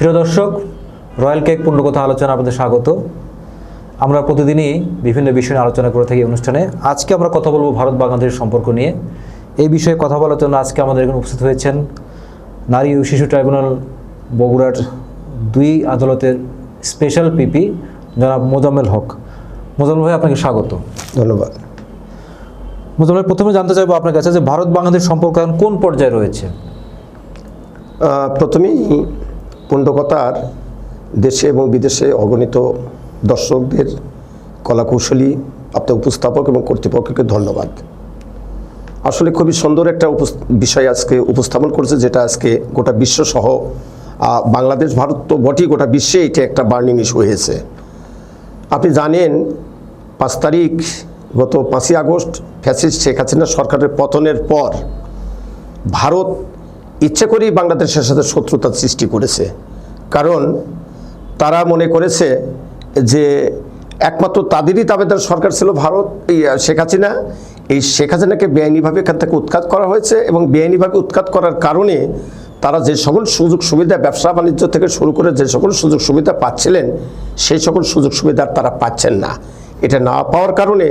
প্রিয় দর্শক royal cake পূর্ণকথা আলোচনা আপনাদের স্বাগত। আমরা প্রতিদিনই বিভিন্ন বিষয় নিয়ে আলোচনা করে থাকি অনুষ্ঠানে। আজকে আমরা কথা বলব ভারত বাংলাদেশ সম্পর্ক নিয়ে। এই বিষয়ে কথা বলার জন্য আজকে আমাদের এখানে উপস্থিত হয়েছেন নারী ও শিশু ট্রাইব্যুনাল বগুড়ার দুই আদালতের স্পেশাল পিপি জনাব মোজাম্মেল হক। মোজাম্মেল ভাই আপনাকে স্বাগত। ধন্যবাদ। মোজাম্মেল প্রথমে জানতে চাইব আপনার কাছে যে ভারত বাংলাদেশ সম্পর্ক এখন কোন পর্যায়ে রয়েছে? প্রথমেই পুণ্ডকতার দেশে এবং বিদেশে অগণিত দর্শকদের কলাকৌশলী আপনার উপস্থাপক এবং কর্তৃপক্ষকে ধন্যবাদ। আসলে খুবই সুন্দর একটা বিষয় আজকে উপস্থাপন করেছে, যেটা আজকে গোটা বিশ্বসহ বাংলাদেশ, ভারত তো বটেই গোটা বিশ্বে এটা একটা বার্নিং ইস্যু হয়েছে। আপনি জানেন, পাঁচ তারিখ, গত পাঁচই আগস্ট ফ্যাসিস্ট শেখ হাসিনা সরকারের পতনের পর ভারত ইচ্ছে করেই বাংলাদেশের সাথে শত্রুতার সৃষ্টি করেছে। কারণ তারা মনে করেছে যে একমাত্র তাদেরই তাবেদার সরকার ছিল ভারত শেখ হাসিনা। এই শেখ হাসিনাকে বেআইনিভাবে এখান থেকে উৎখাত করা হয়েছে এবং বেআইনিভাবে উৎখাত করার কারণে তারা যে সকল সুযোগ সুবিধা, ব্যবসা বাণিজ্য থেকে শুরু করে যে সকল সুযোগ সুবিধা পাচ্ছিলেন, সেই সকল সুযোগ সুবিধা তারা পাচ্ছেন না। এটা না পাওয়ার কারণে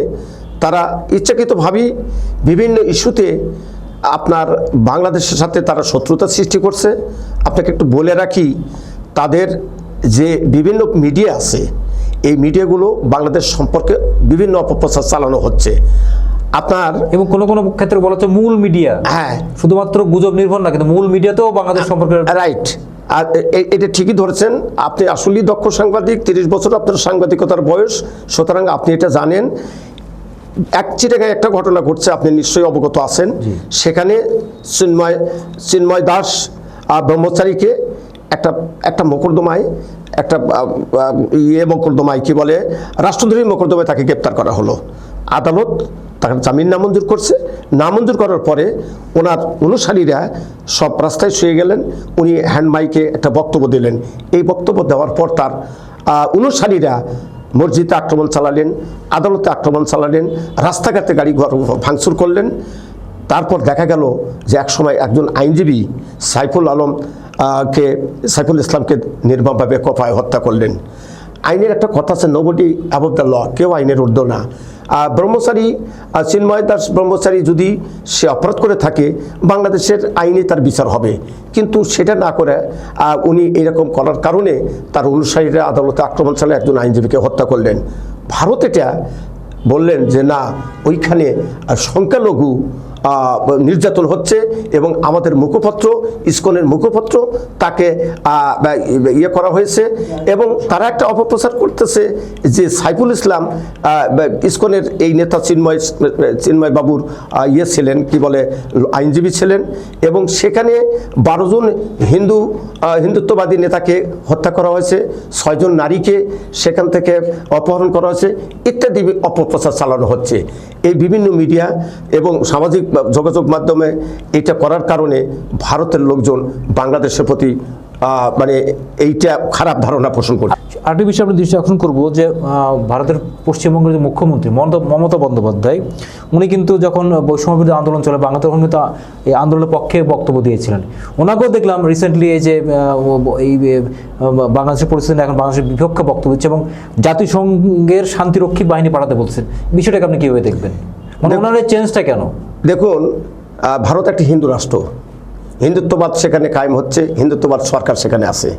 তারা ইচ্ছাকৃতভাবেই বিভিন্ন ইস্যুতে আপনার বাংলাদেশের সাথে তারা শত্রুতা সৃষ্টি করছে। আপনাকে একটু বলে রাখি তাদের যে বিভিন্ন মিডিয়া আছে এই মিডিয়াগুলো বাংলাদেশ সম্পর্কে বিভিন্ন অপপ্রচার চালানো হচ্ছে। আপনার এবং কোনো কোনো ক্ষেত্রে বলা হচ্ছে মূল মিডিয়া। হ্যাঁ। শুধুমাত্র গুজব নির্ভর না কিন্তু মূল মিডিয়াতেও বাংলাদেশ সম্পর্কে রাইট। আর এটা ঠিকই ধরেছেন আপনি আসলেই দক্ষ সাংবাদিক তিরিশ বছর আপনার সাংবাদিকতার বয়স সুতরাং আপনি এটা জানেন। এক চিটাগায় একটা ঘটনা ঘটছে আপনি নিশ্চয়ই অবগত আছেন। সেখানে চিন্ময় চিন্ময় দাস ব্রহ্মচারীকে একটা একটা মোকদ্দমায় একটা ইয়ে মোকদ্দমায় কি বলে রাষ্ট্রদ্রোহী মোকদ্দমায় তাকে গ্রেপ্তার করা হলো। আদালত তাকে জামিন নামঞ্জুর করছে। নামঞ্জুর করার পরে ওনার অনুসারীরা সব রাস্তায় শুয়ে গেলেন। উনি হ্যান্ড মাইকে একটা বক্তব্য দিলেন। এই বক্তব্য দেওয়ার পর তার অনুসারীরা মসজিদে আক্রমণ চালালেন, আদালতে আক্রমণ চালালেন, রাস্তাঘাটে গাড়ি ঘর ভাঙচুর করলেন। তারপর দেখা গেল যে একসময় একজন আইনজীবী সাইফুল আলম কে, সাইফুল ইসলামকে নির্মমভাবে কপায় হত্যা করলেন। আইনের একটা কথা আছে নোবডি অ্যাবভ দ্য ল কেউ আইনের ঊর্ধ্ব না। ব্রহ্মচারী চিন্ময় দাস ব্রহ্মচারী যদি সে অপরাধ করে থাকে, বাংলাদেশের আইনে তার বিচার হবে। কিন্তু সেটা না করে উনি এরকম করার কারণে তার অনুসারীরা আদালতে আক্রমণ চালিয়ে, একজন আইনজীবীকে হত্যা করলেন। ভারত এটা বললেন যে, না, ওইখানে সংখ্যালঘু নির্যাতন হচ্ছে এবং আমাদের মুখপত্র, ইস্কনের মুখপত্র তাকে ইয়ে করা হয়েছে এবং তারা একটা অপপ্রচার করতেছে যে সাইফুল ইসলাম ইস্কনের এই নেতা চিন্ময় চিন্ময় বাবুর ইয়ে ছিলেন, কি বলে, আইনজীবী ছিলেন এবং সেখানে বারো জন হিন্দু হিন্দুত্ববাদী নেতাকে হত্যা করা হয়েছে ছয়জন নারীকে সেখান থেকে অপহরণ করা হয়েছে, ইত্যাদি অপপ্রচার চালানো হচ্ছে। এই বিভিন্ন মিডিয়া এবং সামাজিক যোগাযোগ মাধ্যমে এটা করার কারণে ভারতের লোকজন বাংলাদেশের প্রতি মানে এইটা খারাপ ধারণা পোষণ করছে। আরেকটি বিষয়ে আমরা দৃষ্টি আকর্ষণ করব যে ভারতের পশ্চিমবঙ্গের যে মুখ্যমন্ত্রী মমতা বন্দ্যোপাধ্যায়, উনি কিন্তু যখন বৈষম্যবিরোধী আন্দোলন চলে, বাংলা তখন কিন্তু এই আন্দোলনের পক্ষে বক্তব্য দিয়েছিলেন। ওনাকেও দেখলাম রিসেন্টলি এই যে এই বাংলাদেশের পরিস্থিতি এখন বাংলাদেশের বিপক্ষে বক্তব্য দিচ্ছে এবং জাতিসংঘের শান্তিরক্ষী বাহিনী পাঠাতে বলছেন বিষয়টাকে আপনি কীভাবে দেখবেন? ওনার এই চেঞ্জটা কেন? দেখুন ভারত একটি হিন্দু রাষ্ট্র। হিন্দুত্ববাদ সেখানে কায়েম হচ্ছে হিন্দুত্ববাদ সরকার সেখানে আছে।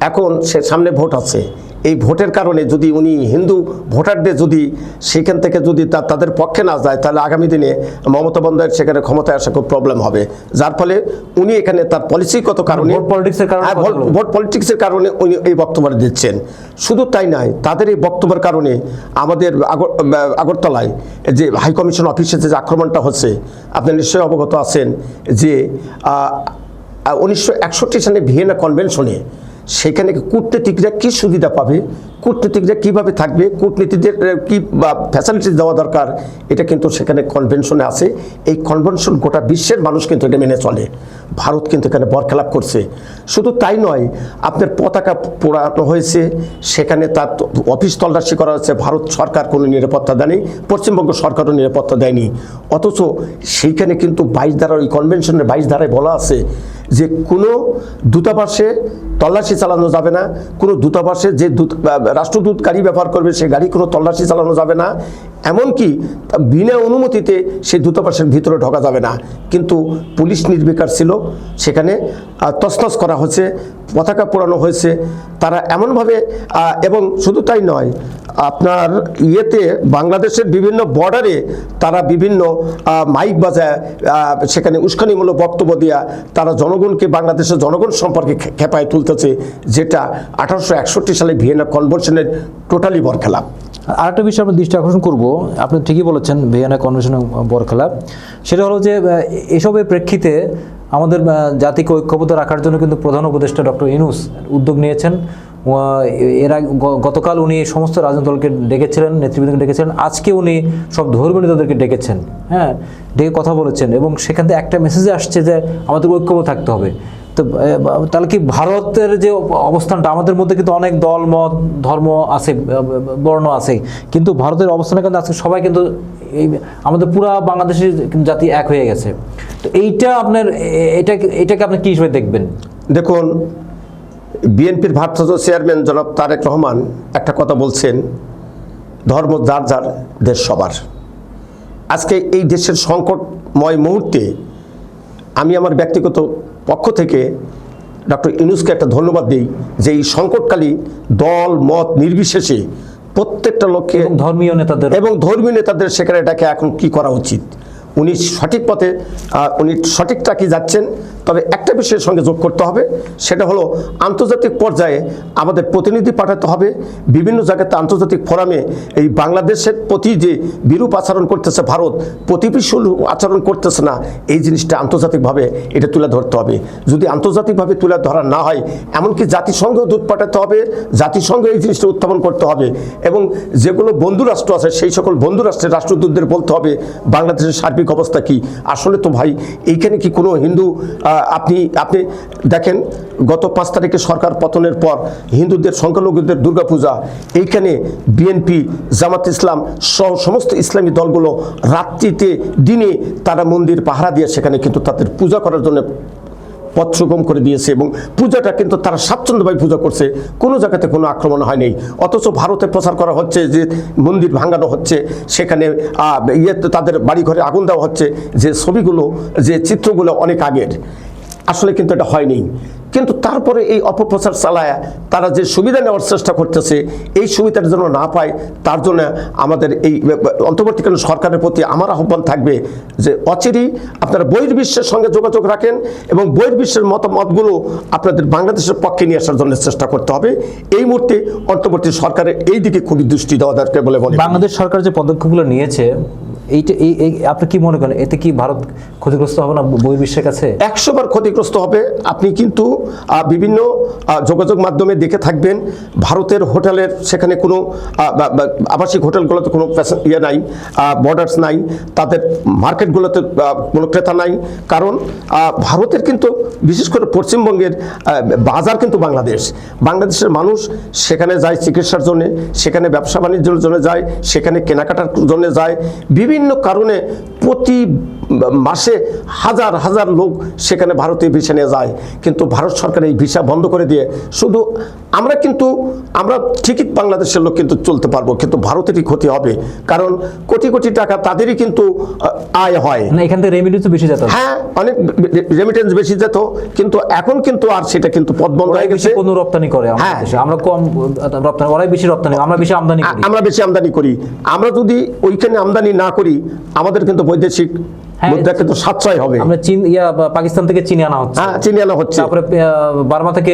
এখন সে সামনে ভোট আছে। এই ভোটের কারণে যদি উনি হিন্দু ভোটারদের যদি সেখান থেকে যদি তাদের পক্ষে না যায় তাহলে আগামী দিনে মমতা বন্দ্যোপাধ্যায়ের সেখানে ক্ষমতায় আসা খুব প্রবলেম হবে। যার ফলে উনি এখানে তার পলিসিগত কারণে ভোট পলিটিক্সের কারণে হ্যাঁ, ভোট- পলিটিক্সের কারণে উনি এই বক্তব্য দিচ্ছেন। শুধু তাই নয় তাদের এই বক্তব্যের কারণে আমাদের আগর- আগরতলায় যে হাই কমিশন অফিসে যে আক্রমণটা হচ্ছে আপনি নিশ্চয়ই অবগত আছেন যে উনিশশো একষট্টি সালে ভিয়েনা কনভেনশনে সেখানে কূটনীতিকরা কী সুবিধা পাবে? কূটনীতিকরা কীভাবে থাকবে? কূটনীতিদের কী বা ফ্যাসিলিটিস দেওয়া দরকার? এটা কিন্তু সেখানে কনভেনশনে আছে। এই কনভেনশন গোটা বিশ্বের মানুষ কিন্তু এটা মেনে চলে। ভারত কিন্তু এখানে বরখেলাপ করছে। শুধু তাই নয়, আপনার পতাকা পোড়ানো হয়েছে। সেখানে তার অফিস তল্লাশি করা হয়েছে। ভারত সরকার কোনো নিরাপত্তা দেয়নি। পশ্চিমবঙ্গ সরকারও নিরাপত্তা দেয়নি। অথচ সেইখানে কিন্তু বাইশ ধারা ওই কনভেনশনের বাইশ ধারায় বলা আছে যে কোনো দূতাবাসে তল্লাশি চালানো যাবে না, কোনো দূতাবাসে যে দূত রাষ্ট্রদূত গাড়ি ব্যবহার করবে, সে গাড়ি কোনো তল্লাশি চালানো যাবে না। এমনকি বিনা অনুমতিতে সে দূতাবাসের ভিতরে ঢোকা যাবে না। কিন্তু পুলিশ নির্বিকার ছিল, সেখানে তসতস করা হয়েছে পতাকা পোড়ানো হয়েছে, তারা এমনভাবে এবং শুধু তাই নয়, আপনার ইয়েতে বাংলাদেশের বিভিন্ন বর্ডারে তারা বিভিন্ন মাইক বাজায় সেখানে উস্কানিমূলক বক্তব্য দেওয়া তারা জনগণকে, বাংলাদেশের জনগণ সম্পর্কে খেপায় তুলতেছে, যেটা আঠারোশো একষট্টি সালে ভিয়েনা কনভেনশনের টোটালি বরখেলাপ। আরেকটা বিষয় আমরা দৃষ্টি আকর্ষণ করব। আপনি ঠিকই বলেছেন, ভিয়েনা কনভেনশনের বরখেলাপ সেটা হলো যে এসবের প্রেক্ষিতে আমাদের জাতিকে ঐক্যবদ্ধ রাখার জন্য কিন্তু প্রধান উপদেষ্টা ডক্টর ইনুস উদ্যোগ নিয়েছেন। এর গতকাল উনি সমস্ত রাজনৈতিক দলকে ডেকেছিলেন, নেতৃবৃন্দকে ডেকেছিলেন। আজকে উনি সব ধর্মীয় নেতাদেরকে ডেকেছেন হ্যাঁ ডেকে কথা বলেছেন এবং সেখান থেকে একটা মেসেজে আসছে যে, আমাদের ঐক্যবদ্ধ থাকতে হবে। তো তাহলে কি ভারতের যে অবস্থানটা, আমাদের মধ্যে কিন্তু অনেক দল, মত, ধর্ম আছে বর্ণ আছে, কিন্তু ভারতের অবস্থানে কিন্তু আজকে সবাই কিন্তু এই, আমাদের পুরা বাংলাদেশের জাতি এক হয়ে গেছে। তো এইটা আপনার এটা, এটাকে আপনি কি হিসেবে দেখবেন? দেখুন, বিএনপির ভারপ্রাপ্ত চেয়ারম্যান জনাব তারেক রহমান একটা কথা বলছেন, ধর্ম যার যার, দেশ সবার। আজকে এই দেশের সংকটময় মুহূর্তে আমি আমার ব্যক্তিগত পক্ষ থেকে ডক্টর ইনুসকে একটা ধন্যবাদ দিই যে এই সংকটকালী দল মত নির্বিশেষে প্রত্যেকটা লোককে ধর্মীয় নেতাদের এবং ধর্মীয় নেতাদের সেখানে এটাকে এখন কি করা উচিত? উনি সঠিক পথে উনি সঠিক ট্রাকে যাচ্ছেন। তবে একটা বিষয়ের সঙ্গে যোগ করতে হবে, সেটা হলো আন্তর্জাতিক পর্যায়ে আমাদের প্রতিনিধি পাঠাতে হবে। বিভিন্ন জায়গাতে আন্তর্জাতিক ফোরামে এই বাংলাদেশের প্রতি যে বিরূপ আচরণ করতেছে ভারত প্রতিবেশী আচরণ করতেছে না, এই জিনিসটা আন্তর্জাতিকভাবে এটা তুলে ধরতে হবে। যদি আন্তর্জাতিকভাবে তুলে ধরা না হয়, এমনকি জাতিসংঘেও দূত পাঠাতে হবে, জাতিসংঘ এই জিনিসটা উত্থাপন করতে হবে, এবং যেগুলো বন্ধু রাষ্ট্র আছে, সেই সকল বন্ধু রাষ্ট্রের রাষ্ট্রদূতদের বলতে হবে, বাংলাদেশের সার্বিক অবস্থা কি? আসলে তো ভাই, এইখানে কি কোনো হিন্দু আপনি আপনি দেখেন, গত পাঁচ তারিখে সরকার পতনের পর হিন্দুদের সংখ্যালঘুদের দুর্গাপূজা, এইখানে বিএনপি, জামাত ইসলাম সহ সমস্ত ইসলামী দলগুলো রাত্রিতে, দিনে তারা মন্দির পাহারা দিয়ে সেখানে কিন্তু তাদের পূজা করার জন্য পথ করে দিয়েছে এবং পূজাটা কিন্তু তারা স্বাচ্ছন্দ্যভাবে পূজা করছে। কোনো জায়গাতে কোনো আক্রমণ হয়নি। অথচ ভারতে প্রচার করা হচ্ছে যে মন্দির ভাঙানো হচ্ছে, সেখানে ইয়ে তাদের বাড়িঘরে আগুন দেওয়া হচ্ছে। যে ছবিগুলো, যে চিত্রগুলো অনেক আগের। আসলে কিন্তু এটা হয়নি। কিন্তু তারপরে এই অপপ্রচার চালায়, তারা যে সুবিধা নেওয়ার চেষ্টা করতেছে, এই সুবিধাটা যেন না পায়, তার জন্য আমাদের এই অন্তর্বর্তীকালীন সরকারের প্রতি আমার আহ্বান থাকবে যে অচিরেই আপনারা বহির্বিশ্বের সঙ্গে যোগাযোগ রাখেন এবং বহির্বিশ্বের মতামতগুলো আপনাদের বাংলাদেশের পক্ষে নিয়ে আসার জন্য চেষ্টা করতে হবে। এই মুহূর্তে অন্তর্বর্তী সরকারের এই দিকে খুবই দৃষ্টি দেওয়া দরকার বলে বাংলাদেশ সরকার যে পদক্ষেপগুলো নিয়েছে এইটা এই আপনি কি মনে করেন, এতে কি ভারত ক্ষতিগ্রস্ত হবে না বহির্বিশ্বের কাছে? একশো বার ক্ষতিগ্রস্ত হবে। আপনি কিন্তু বিভিন্ন যোগাযোগ মাধ্যমে দেখে থাকবেন, ভারতের হোটেলের সেখানে কোনো আবাসিক হোটেলগুলোতে কোনো ইয়ে নাই বর্ডার্স নাই, তাদের মার্কেটগুলোতে কোনো ক্রেতা নাই। কারণ ভারতের কিন্তু, বিশেষ করে পশ্চিমবঙ্গের বাজার কিন্তু বাংলাদেশ। বাংলাদেশের মানুষ সেখানে যায় চিকিৎসার জন্য, সেখানে ব্যবসা বাণিজ্যের জন্য যায়, সেখানে কেনাকাটার জন্য যায়। বিভিন্ন কারণে প্রতি মাসে হাজার হাজার লোক সেখানে ভারতীয় ভিসা নিয়ে যায়। কিন্তু ভারত সরকার এই ভিসা বন্ধ করে দিয়ে শুধু আমরা কিন্তু আমরা ঠিকই বাংলাদেশের লোক কিন্তু চলতে পারব কিন্তু ভারতেরই ক্ষতি হবে? কারণ কোটি কোটি টাকা তাদেরই কিন্তু আয় হয়। না এখান থেকে রেমিটেন্স বেশি যেত। হ্যাঁ অনেক রেমিটেন্স বেশি যেত কিন্তু এখন কিন্তু আর সেটা কিন্তু পথ বন্ধ হয়ে গেছে। পণ্য রপ্তানি করে আমাদের হ্যাঁ। দেশে। আমরা কম রপ্তানি ওরাই বেশি রপ্তানি আমরা বেশি আমদানি করি। আমরা বেশি আমদানি করি। আমরা যদি ওইখানে আমদানি না করি আমাদের কিন্তু বৈদেশিক হ্যাঁ, সাশ্রয় হবে। আমরা চীন ইয়া পাকিস্তান থেকে চিনি আনা হচ্ছে। হ্যাঁ চিনি আনা হচ্ছে। তারপরে বার্মা থেকে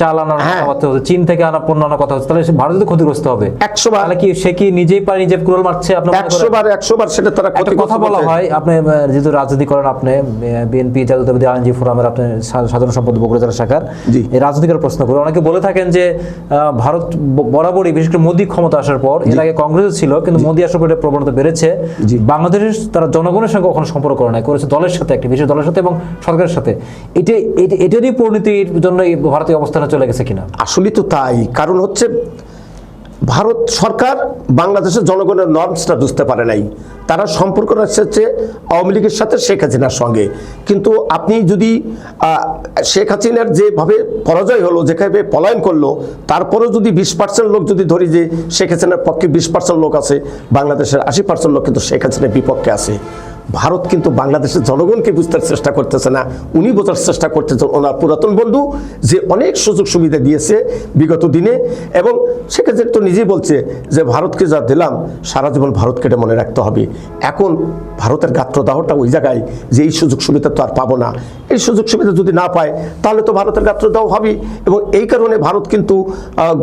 চাল হ্যাঁ। কথা হচ্ছে চীন থেকে আনা পণ্য আনার কথা হচ্ছে। তাহলে ভারত তো ক্ষতিগ্রস্ত হবে। একশো বার। তাহলে কি সে কি নিজেই পারে নিজে মারছে আপনার মনে একশো করেন? বার একশো বার সেটা তারা কথা বলা হয় আপনি যেহেতু রাজনীতি করেন আপনি বিএনপি জাতীয়তাবাদী আইনজীবী ফোরামের আপনি সাধারণ সম্পাদক বগুড়া জেলা শাখার। এই রাজনীতির প্রশ্ন করে। অনেকে বলে থাকেন যে ভারত বরাবরই বিশেষ করে মোদী ক্ষমতা আসার পর এর আগে কংগ্রেস ছিল কিন্তু মোদী আসার পর প্রবণতা বেড়েছে। বাংলাদেশের তারা জনগণের সঙ্গে কখনো সম্পর্ক করে নাই, করেছে দলের সাথে, একটি বিশেষ দলের সাথে এবং সরকারের সাথে। এটা, এটা- এটারই পরিণতির জন্য এই ভারতীয় অবস্থানে চলে গেছে কিনা? আসলেই তো তাই। কারণ হচ্ছে, ভারত সরকার বাংলাদেশের জনগণের নর্মসটা বুঝতে পারে নাই। তারা সম্পর্ক রাখছে আওয়ামী লীগের সাথে শেখ হাসিনার সঙ্গে। কিন্তু আপনি যদি শেখ হাসিনার যেভাবে পরাজয় হলো, যেভাবে পলায়ন করল, তারপরেও যদি বিশ পার্সেন্ট লোক যদি ধরি যে শেখ হাসিনার পক্ষে বিশ পার্সেন্ট লোক আছে, বাংলাদেশের আশি পার্সেন্ট লোক কিন্তু শেখ হাসিনার বিপক্ষে আছে। ভারত কিন্তু বাংলাদেশের জনগণকে বুঝতে চেষ্টা করতেছে না। উনি বোঝার চেষ্টা করতেছেন ওনার পুরাতন বন্ধু, যে অনেক সুযোগ সুবিধা দিয়েছে বিগত দিনে এবং সেক্ষেত্রে তো নিজেই বলছে যে ভারতকে যা দিলাম, সারা জীবন ভারতকে এটা মনে রাখতে হবে। এখন ভারতের গাত্রদাহটা ওই জায়গায় যে এই সুযোগ সুবিধা তো আর পাবো না। এই সুযোগ সুবিধা যদি না পায়, তাহলে তো ভারতের গাত্রদাহ হবে এবং এই কারণে ভারত কিন্তু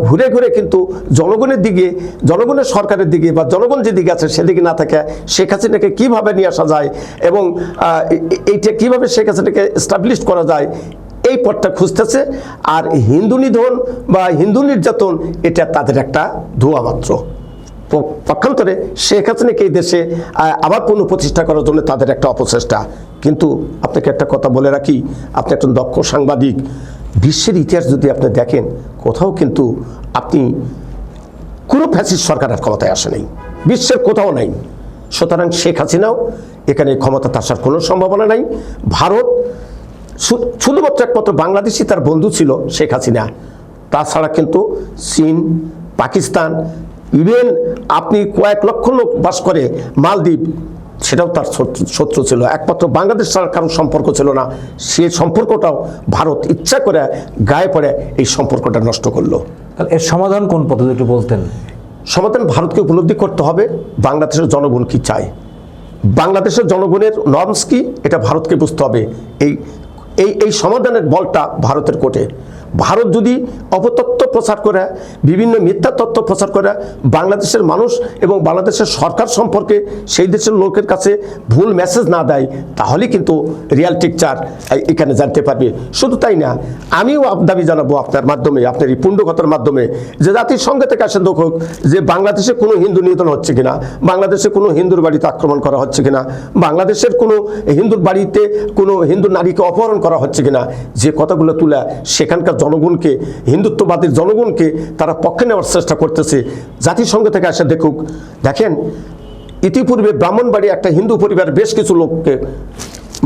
ঘুরে ঘুরে কিন্তু জনগণের দিকে, জনগণের সরকারের দিকে বা জনগণ যেদিকে আছে সেদিকে না থাকে, শেখ হাসিনাকে কীভাবে নিয়ে আসা যায় এবং এইটা কীভাবে শেখ হাসিনাকে এস্টাবলিশ করা যায়, এই পথটা খুঁজতেছে। আর হিন্দু নিধন বা হিন্দু নির্যাতন, এটা তাদের একটা ধোয়া মাত্র। পক্ষান্তরে শেখ হাসিনাকে এই দেশে আবার পুনঃপ্রতিষ্ঠা করার জন্য তাদের একটা অপচেষ্টা। কিন্তু আপনাকে একটা কথা বলে রাখি, আপনি একজন দক্ষ সাংবাদিক। বিশ্বের ইতিহাস যদি আপনি দেখেন, কোথাও কিন্তু আপনি কোনো ফ্যাসিস্ট সরকারের ক্ষমতায় আসে নাই। বিশ্বের কোথাও নাই। সুতরাং শেখ হাসিনাও এখানে ক্ষমতাতে আসার কোনো সম্ভাবনা নাই। ভারত শুধুমাত্র একমাত্র বাংলাদেশি তার বন্ধু ছিল শেখ হাসিনা। তাছাড়া কিন্তু চীন, পাকিস্তান, ইভেন আপনি কয়েক লক্ষ লোক বাস করে মালদ্বীপ সেটাও তার শত্রু- ছিল। একমাত্র বাংলাদেশ ছাড়া কারোর সম্পর্ক ছিল না। সে সম্পর্কটাও ভারত ইচ্ছা করে গায়ে পড়ে এই সম্পর্কটা নষ্ট করল। এর সমাধান কোন পদ্ধতি একটু বলতেন? সমাধান ভারতকে উপলব্ধি করতে হবে। বাংলাদেশের জনগণ কি চায়? বাংলাদেশের জনগণের নর্মস কি? এটা ভারতকে বুঝতে হবে। এই এই এই সমাধানের বলটা ভারতের কোর্টে ভারত যদি অপতত্ত্ব প্রচার করে, বিভিন্ন মিথ্যা তথ্য প্রচার করে, বাংলাদেশের মানুষ এবং বাংলাদেশের সরকার সম্পর্কে সেই দেশের লোকের কাছে ভুল মেসেজ না দেয় তাহলে কিন্তু রিয়াল টিকচার এখানে জানতে পারবে। শুধু তাই না, আমিও দাবি জানাব আপনার মাধ্যমে, আপনার এই পুণ্ডকথার মাধ্যমে, যে জাতির জাতিসংঘ থেকে আসে দেখুক যে বাংলাদেশে কোনো হিন্দু নিধন হচ্ছে কিনা, বাংলাদেশে কোনো হিন্দুর বাড়িতে আক্রমণ করা হচ্ছে কিনা, বাংলাদেশের কোনো হিন্দুর বাড়িতে কোনো হিন্দু নারীকে অপহরণ করা হচ্ছে কিনা, যে কথাগুলো তুলে সেখানকার জনগণকে হিন্দুত্ববাদীর জনগণকে তারা পক্ষে নেওয়ার চেষ্টা করতেছে। জাতিসংঘ থেকে আসে দেখুক। দেখেন, ইতিপূর্বে ব্রাহ্মণবাড়ি একটা হিন্দু পরিবার বেশ কিছু লোককে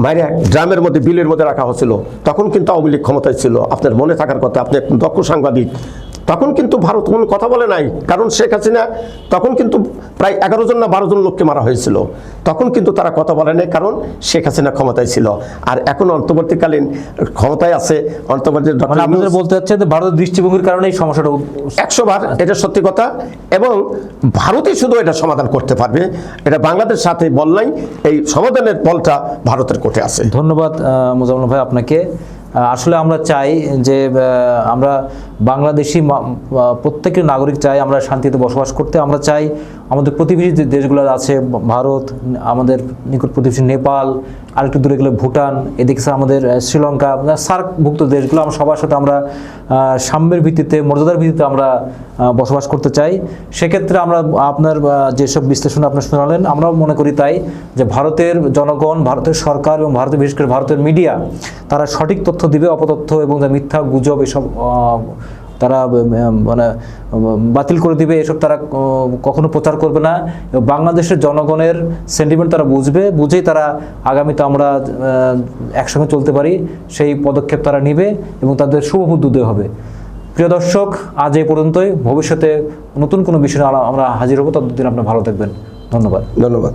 মাইরে ড্রামের মধ্যে, বিলের মধ্যে রাখা হয়েছিল। তখন কিন্তু আওয়ামী লীগ ক্ষমতায় ছিল। আপনার মনে থাকার কথা, আপনি দক্ষ সাংবাদিক। তখন কিন্তু ভারত কোনো কথা বলে নাই। কারণ শেখ হাসিনা তখন কিন্তু প্রায় এগারো জন না বারো জন লোককে মারা হয়েছিল। তখন কিন্তু তারা কথা বলে নাই কারণ শেখ হাসিনা ক্ষমতায় ছিল। আর এখন অন্তর্বর্তীকালীন ক্ষমতায় আছে অন্তর্বর্তী বলতে চাচ্ছে যে ভারতের দৃষ্টিভঙ্গির কারণে এই সমস্যাটা একশো বার এটা সত্যি কথা এবং ভারতই শুধু এটা সমাধান করতে পারবে। এটা বাংলাদেশ সাথে বল নাই এই সমাধানের বলটা ভারতের কোর্টে আছে। ধন্যবাদ আহ, ভাই আপনাকে। আসলে আমরা চাই যে আমরা বাংলাদেশি প্রত্যেকের নাগরিক চাই আমরা শান্তিতে বসবাস করতে। আমরা চাই আমাদের প্রতিবেশী দেশগুলো আছে, ভারত, আমাদের নিকট প্রতিবেশী নেপাল আরেকটু দূরে গেলে ভুটান, এদিকে আমাদের শ্রীলঙ্কা সার্কভুক্ত দেশগুলো আমরা সবার সাথে আমরা সাম্যের ভিত্তিতে, মর্যাদার ভিত্তিতে আমরা বসবাস করতে চাই। সেক্ষেত্রে আমরা, আপনার যেসব বিশ্লেষণ আপনার শোনালেন, আমরাও মনে করি তাই যে ভারতের জনগণ, ভারতের সরকার এবং ভারতের, বিশেষ করে ভারতের মিডিয়া, তারা সঠিক তথ্য দিবে, অপতথ্য এবং মিথ্যা গুজব এসব তারা মানে বাতিল করে দিবে, এসব তারা কখনো প্রচার করবে না। বাংলাদেশের জনগণের সেন্টিমেন্ট তারা বুঝবে, বুঝেই তারা আগামীতে আমরা একসঙ্গে চলতে পারি। সেই পদক্ষেপ তারা নিবে এবং তাদের শুভবুদ্ধ হবে। প্রিয় দর্শক, আজ এই পর্যন্তই। ভবিষ্যতে নতুন কোনো বিষয়ে আমরা হাজির হব। ততদিন আপনার ভালো থাকবেন। ধন্যবাদ। ধন্যবাদ।